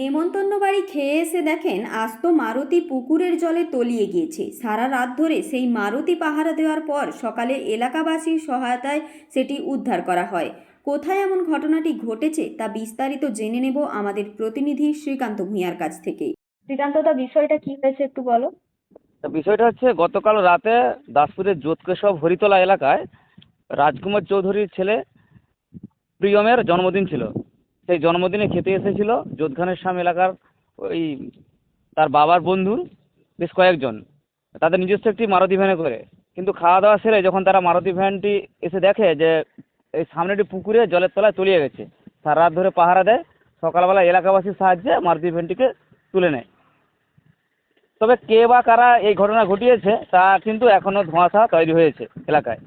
নেমন্তন্ন বাড়ি খেয়ে এসে দেখেন আস্ত মারুতি পুকুরের জলে তলিয়ে গিয়েছে। সারা রাত ধরে সেই মারুতি পাহারা দেওয়ার পর সকালে এলাকাবাসীর সহায়তায় সেটি উদ্ধার করা হয়। কোথায় এমন ঘটনাটি ঘটেছে তা বিস্তারিত জেনে নেব আমাদের প্রতিনিধি শ্রীকান্ত ভূঁইয়ার কাছ থেকে। শ্রীকান্তদা বিষয়টা কি হয়েছে একটু বলো? তা বিষয়টা হচ্ছে গতকাল রাতে দাসপুরের যোধকেশব হরিতলা এলাকায় রাজকুমার চৌধুরীর ছেলে প্রিয়মের জন্মদিন ছিল। সেই জন্মদিনে খেতে এসেছিল যোধখানের সাম এলাকার ওই তার বাবার বন্ধুর বেশ কয়েকজন। তাদের নিজস্ব একটি মারুতি ভ্যানে করে। কিন্তু খাওয়া দাওয়া সেরে যখন তারা মারুতি ভ্যানটি এসে দেখে যে এই সামনে একটি পুকুরে জলের তলায় তলিয়ে গেছে, সারা রাত ধরে পাহারা দেয় সকালবেলা এলাকাবাসীর সাহায্যে মারুতি ভ্যানটিকে তুলে নেয়। তবে কে বা কারা এই ঘটনা ঘটিয়েছে, তা কিন্তু এখনও ধোঁয়াশা তৈরি হয়েছে এলাকায়।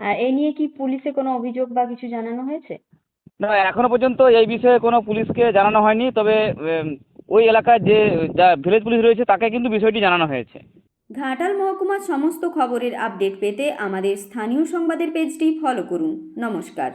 আর এ নিয়ে কি পুলিশে কোনো অভিযোগ বা কিছু জানানো হয়েছে? না, এখনও পর্যন্ত এই বিষয়ে কোনো পুলিশকে জানানো হয়নি, তবে ওই এলাকার যে, যা ভিলেজ পুলিশ রয়েছে, তাকে কিন্তু বিষয়টি জানানো হয়েছে। ঘাটাল মহকুমার সমস্ত খবরের আপডেট পেতে আমাদের স্থানীয় সংবাদের পেজটি ফলো করুন। নমস্কার।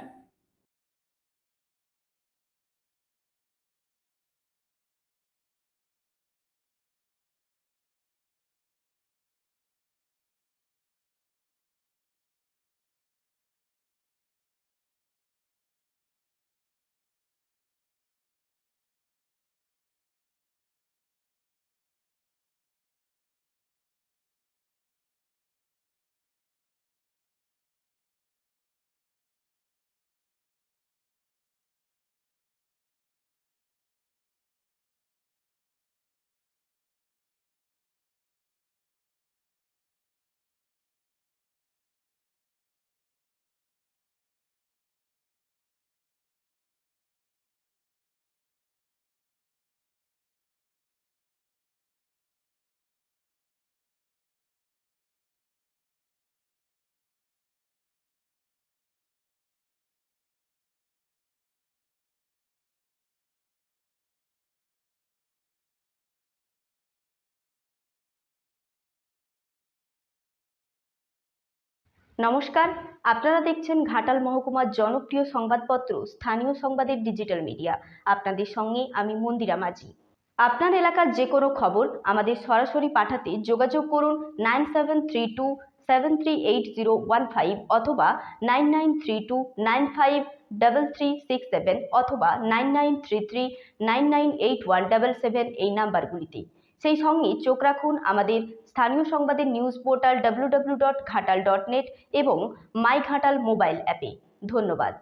নমস্কার, আপনারা দেখছেন ঘাটাল মহকুমার জনপ্রিয় সংবাদপত্র, স্থানীয় সংবাদের ডিজিটাল মিডিয়া আপনাদের সঙ্গে আমি মন্দিরা মাঝি। আপনার এলাকার যে কোনো খবর আমাদের সরাসরি পাঠাতে যোগাযোগ করুন nine seven three two seven three eight zero one five অথবা nine nine three two nine five double three six seven অথবা nine nine three three nine nine eight one double seven এই নাম্বারগুলিতে। সেই সঙ্গে চোখ রাখুন আমাদের স্থানীয় সংবাদের news portal W W W dot Ghatal dot net এবং মাই ঘাটাল মোবাইল অ্যাপে ধন্যবাদ।